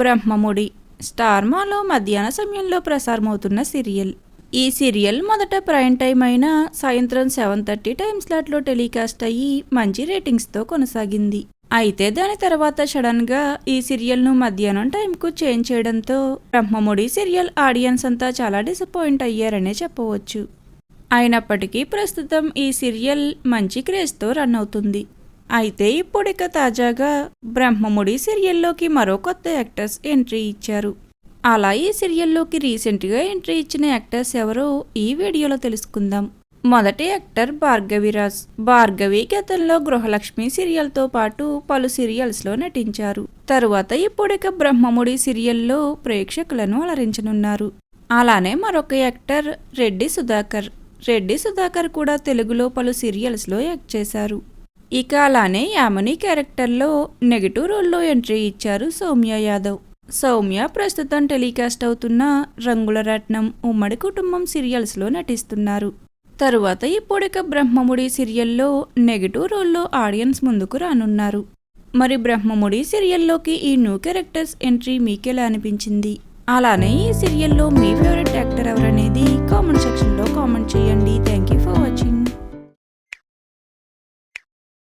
బ్రహ్మముడి స్టార్మాలో మధ్యాహ్న సమయంలో ప్రసారమవుతున్న సీరియల్. ఈ సీరియల్ మొదట ప్రైమ్ టైం అయిన సాయంత్రం సెవెన్ థర్టీ టైం స్లాట్లో టెలికాస్ట్ అయ్యి మంచి రేటింగ్స్తో కొనసాగింది. అయితే దాని తర్వాత సడన్గా ఈ సీరియల్ను మధ్యాహ్నం టైంకు చేంజ్ చేయడంతో బ్రహ్మముడి సీరియల్ ఆడియన్స్ అంతా చాలా డిసప్పాయింట్ అయ్యారనే చెప్పవచ్చు. అయినప్పటికీ ప్రస్తుతం ఈ సీరియల్ మంచి క్రేజ్తో రన్ అవుతుంది. అయితే ఇప్పుడిక తాజాగా బ్రహ్మముడి సీరియల్లోకి మరో కొత్త యాక్టర్స్ ఎంట్రీ ఇచ్చారు. అలా ఈ సీరియల్లోకి రీసెంట్గా ఎంట్రీ ఇచ్చిన యాక్టర్స్ ఎవరో ఈ వీడియోలో తెలుసుకుందాం. మొదటి యాక్టర్ భార్గవిరాజ్. భార్గవి గతంలో గృహలక్ష్మి సీరియల్తో పాటు పలు సీరియల్స్లో నటించారు. తరువాత ఇప్పుడిక బ్రహ్మముడి సీరియల్లో ప్రేక్షకులను అలరించనున్నారు. అలానే మరొక యాక్టర్ రెడ్డి సుధాకర్. రెడ్డి సుధాకర్ కూడా తెలుగులో పలు సీరియల్స్లో యాక్ట్ చేశారు. ఇక అలానే యామని క్యారెక్టర్లో నెగిటివ్ రోల్లో ఎంట్రీ ఇచ్చారు సౌమ్య యాదవ్. సౌమ్య ప్రస్తుతం టెలికాస్ట్ అవుతున్న రంగుల రత్నం ఉమ్మడి కుటుంబం సీరియల్స్లో నటిస్తున్నారు. తరువాత ఇప్పుడిక బ్రహ్మముడి సీరియల్లో నెగిటివ్ రోల్లో ఆడియన్స్ ముందుకు రానున్నారు. మరి బ్రహ్మముడి సీరియల్లోకి ఈ న్యూ క్యారెక్టర్స్ ఎంట్రీ మీకెలా అనిపించింది? అలానే ఈ సీరియల్లో మీ ఫేవరెట్ యాక్టర్ ఎవరనేది కామెంట్